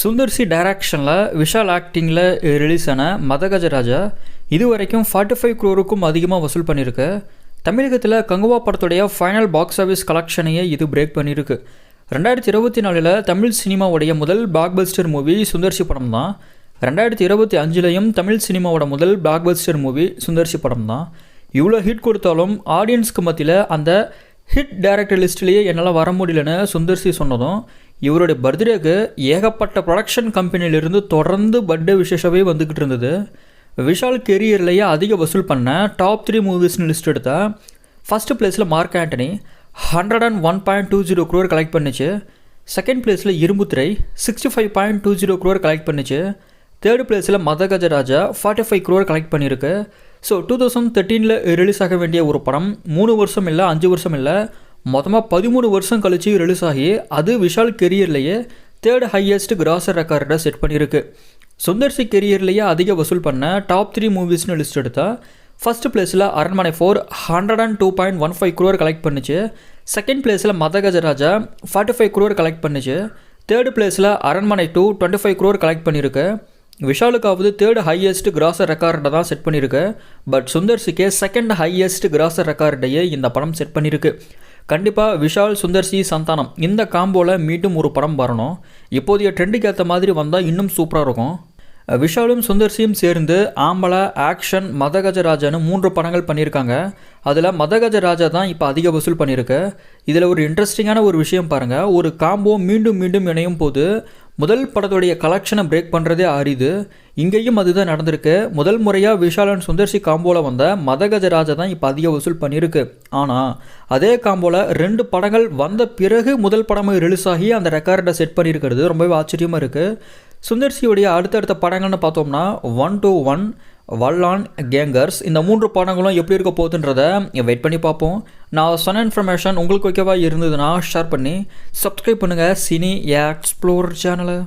சுந்தர்சி டைரக்ஷனில் விஷால் ஆக்டிங்கில் ரிலீஸ் ஆன மதகஜராஜா இது வரைக்கும் ஃபார்ட்டி ஃபைவ் க்ரோருக்கும் அதிகமாக வசூல் பண்ணியிருக்கு. தமிழகத்தில் கங்குவா படத்துடைய ஃபைனல் பாக்ஸ் ஆஃபீஸ் கலெக்ஷனையே இது பிரேக் பண்ணியிருக்கு. ரெண்டாயிரத்தி இருபத்தி நாலில் தமிழ் சினிமாவுடைய முதல் பிளாக்பஸ்டர் மூவி சுந்தர்சி படம் தான் ரெண்டாயிரத்தி இருபத்தி அஞ்சுலேயும் தமிழ் சினிமாவோட முதல் பிளாக்பஸ்டர் மூவி சுந்தர்சி படம் தான் இவ்வளோ ஹிட் கொடுத்தாலும் ஆடியன்ஸ்க்கு மத்தியில் அந்த ஹிட் டைரக்டர் லிஸ்ட்லேயே என்னால் வர முடியலன்னு சுந்தர்சி சொன்னதும் இவருடைய பர்த்டேக்கு ஏகப்பட்ட ப்ரொடக்ஷன் கம்பெனியிலிருந்து தொடர்ந்து பர்த்டே விசேஷமே வந்துக்கிட்டு இருந்தது. விஷால் கெரியர்லேயே அதிக வசூல் பண்ண டாப் த்ரீ மூவிஸ்னு லிஸ்ட் எடுத்தா ஃபஸ்ட்டு பிளேஸில் Mark Antony hundred and one point two zero crore collect பண்ணிச்சு. செகண்ட் பிளேஸில் Irumbuthirai sixty five point two zero crore collect பண்ணிச்சு. தேர்ட் பிளேஸில் Madagajaraja forty five crore collect பண்ணியிருக்கு ஸோ டூ தௌசண்ட் தேர்ட்டீனில் release ஆக வேண்டிய ஒரு படம் மூணு வருஷம் இல்லை அஞ்சு வருஷம் இல்லை மொத்தமாக பதிமூணு வருஷம் கழிச்சு ரிலீஸ் ஆகி அது விஷால் கெரியர்லேயே தேர்ட் ஹையஸ்ட் கிராசர் ரெக்கார்டை செட் பண்ணியிருக்கு. சுந்தர்சி கெரியர்லேயே அதிக வசூல் பண்ண டாப் த்ரீ மூவிஸ்னு லிஸ்ட் எடுத்தால் ஃபஸ்ட் பிளேஸில் Aranmanai four hundred and two point one five crore collect பண்ணுச்சு. செகண்ட் பிளேஸில் Madagajaraja forty five crore collect பண்ணுச்சு தேர்ட் பிளேஸில் Aranmanai two twenty five crore collect பண்ணியிருக்கு. விஷாலுக்காவது தேர்ட் ஹையஸ்ட் கிராசர் ரெக்கார்டை தான் செட் பண்ணியிருக்கு. பட் சுந்தர்சிக்கே செகண்ட் ஹையஸ்ட் கிராசர் ரெக்கார்டையே இந்த படம் செட் பண்ணியிருக்கு. கண்டிப்பாக விஷால் சுந்தர்சி சந்தானம். இந்த காம்போவில் மீண்டும் ஒரு படம் வரணும். இப்போதைய ட்ரெண்டுக்கு ஏற்ற மாதிரி வந்தால் இன்னும் சூப்பராக இருக்கும். விஷாலும் சுந்தர்சியும் சேர்ந்து ஆம்பளை ஆக்ஷன் மதகஜராஜான்னு மூன்று படங்கள் பண்ணியிருக்காங்க. அதில் மதகஜராஜா தான் இப்போ அதிக வசூல் பண்ணியிருக்கு. இதில் ஒரு இன்ட்ரெஸ்டிங்கான ஒரு விஷயம் பாருங்கள் ஒரு காம்போ மீண்டும் மீண்டும் இணையும் போது முதல் படத்துடைய கலெக்ஷனை பிரேக் பண்ணுறதே அரிது. இங்கேயும் அதுதான் நடந்திருக்கு. முதல் முறையாக விஷால் அண்ட் சுந்தர்சி காம்போவில் வந்த மதகஜராஜா தான் இப்போ அதிக வசூல் பண்ணியிருக்கு. ஆனால் அதே காம்போவில் ரெண்டு படங்கள் வந்த பிறகு முதல் படமும் ரிலீஸ் ஆகி அந்த ரெக்கார்டை செட் பண்ணியிருக்கிறது. ரொம்பவே ஆச்சரியமாக இருக்குது சுந்தர்சியுடைய அடுத்தடுத்த படங்கள்னு பார்த்தோம்னா one two one Vallan Gangers இந்த மூன்று படங்களும் எப்படி இருக்க போகுதுன்றத வெயிட் பண்ணி பார்ப்போம். நான் சொன்ன இன்ஃபர்மேஷன் உங்களுக்கு ஓகேவா இருந்ததுன்னா ஷேர் பண்ணி சப்ஸ்கிரைப் பண்ணுங்கள் சினி எக்ஸ்ப்ளோர் சேனலை